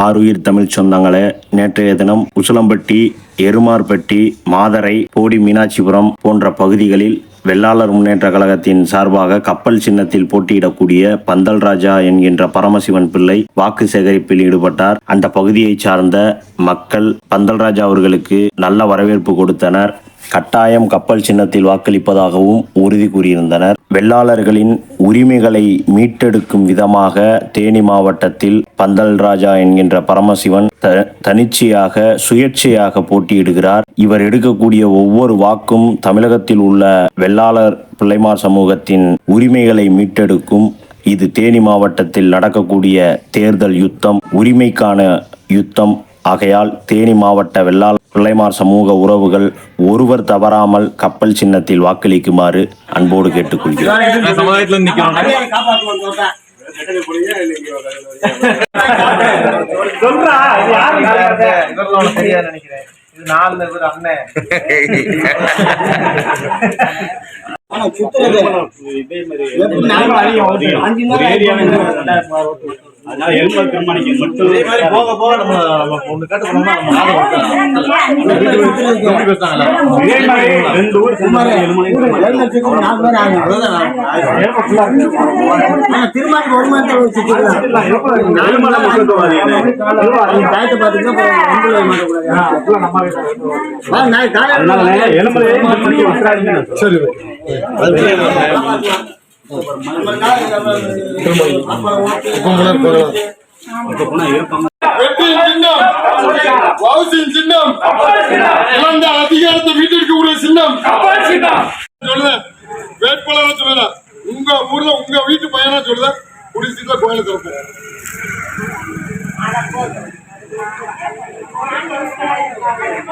ஆருயிர் தமிழ் சொந்தங்களே நேற்றைய தினம் உசிலம்பட்டி எருமார்பட்டி மாதரை போடி மீனாட்சிபுரம் போன்ற பகுதிகளில் வெள்ளாளர் முன்னேற்ற கழகத்தின் சார்பாக கப்பல் சின்னத்தில் போட்டியிடக்கூடிய பந்தல் ராஜா என்கின்ற பரமசிவன் பிள்ளை வாக்கு சேகரிப்பில் ஈடுபட்டார். அந்த பகுதியைச் சார்ந்த மக்கள் பந்தல் ராஜா அவர்களுக்கு நல்ல வரவேற்பு கொடுத்தனர். கட்டாயம் கப்பல் சின்னத்தில் வாக்களிப்பதாகவும் உறுதி கூறியிருந்தனர். வெள்ளாளர்களின் உரிமைகளை மீட்டெடுக்கும் விதமாக தேனி மாவட்டத்தில் பந்தல் ராஜா என்கின்ற பரமசிவன் தனிச்சையாக சுயேட்சையாக போட்டியிடுகிறார். இவர் எடுக்கக்கூடிய ஒவ்வொரு வாக்கும் தமிழகத்தில் உள்ள வெள்ளாளர் பிள்ளைமார் சமூகத்தின் உரிமைகளை மீட்டெடுக்கும். இது தேனி மாவட்டத்தில் நடக்கக்கூடிய தேர்தல் யுத்தம் உரிமைக்கான யுத்தம். ஆகையால் தேனி மாவட்ட வெள்ளாள பிள்ளைமார் சமூக உறவுகள் ஒருவர் தவறாமல் கப்பல் சின்னத்தில் வாக்களிக்குமாறு அன்போடு கேட்டுக்கொள்கிறேன் இது யாரு அதனால எலும்பு திருமணிக்கு மட்டும் இதே மாதிரி போக நம்ம நம்ம கேட்டு போனோம்னா நம்ம நாடு? இதே மாதிரி ரெண்டு ஊர் ஒரு மாதத்தை வச்சுக்கலாம் விட்டுறாதீங்க சரி வவுசின் சின்னம் இழந்த அதிகாரத்தை வீட்டிற்கு மீட்டெடுக்கக்கூடிய சின்னம் சொல்லுத வேட்பாளர் சொல்லுத உங்க ஊர்ல உங்க வீட்டு பையனா சொல்லுத குடிசீட்ல கோயில திறப்போம் சின்னம்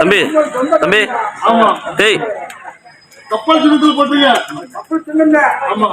தம்பி தம்பி. டேய். கப்பல் சின்னத்தில் போட்டீங்க. ஆமா.